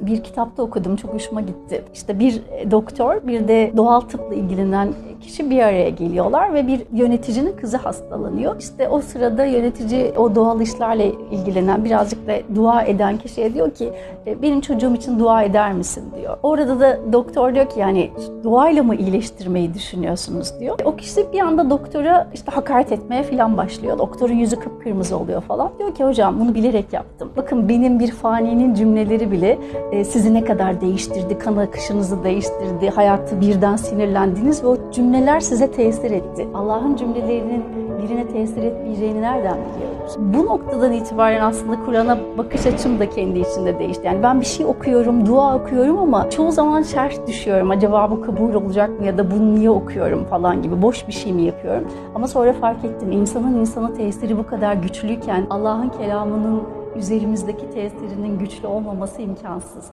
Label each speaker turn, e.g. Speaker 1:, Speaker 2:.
Speaker 1: Bir kitapta okudum, çok hoşuma gitti. İşte bir doktor, bir de doğal tıpla ilgilenen kişi bir araya geliyorlar ve bir yöneticinin kızı hastalanıyor. İşte o sırada yönetici o doğal işlerle ilgilenen, birazcık da dua eden kişiye diyor ki "E, benim çocuğum için dua eder misin diyor. Orada da doktor diyor ki yani duayla mı iyileştirmeyi düşünüyorsunuz diyor. O kişi bir anda doktora işte hakaret etmeye falan başlıyor. Doktorun yüzü kıpkırmızı oluyor falan. Diyor ki hocam bunu bilerek yaptım. Bakın benim bir faninin cümleleri bile e, sizi ne kadar değiştirdi, kan akışınızı değiştirdi, hayatı birden sinirlendiniz ve o cümleler size tesir etti. Allah'ın cümlelerinin birine tesir etmeyeceğini nereden biliyoruz? Bu noktadan itibaren aslında Kur'an'a bakış açım da kendi içinde değişti. Yani ben bir şey okuyorum, dua okuyorum ama çoğu zaman şerh düşüyorum. Acaba bu kabul olacak mı ya da bunu niye okuyorum falan gibi boş bir şey mi yapıyorum? Ama sonra fark ettim insanın insana tesiri bu kadar güçlüyken Allah'ın kelamının üzerimizdeki tesirinin güçlü olmaması imkansız.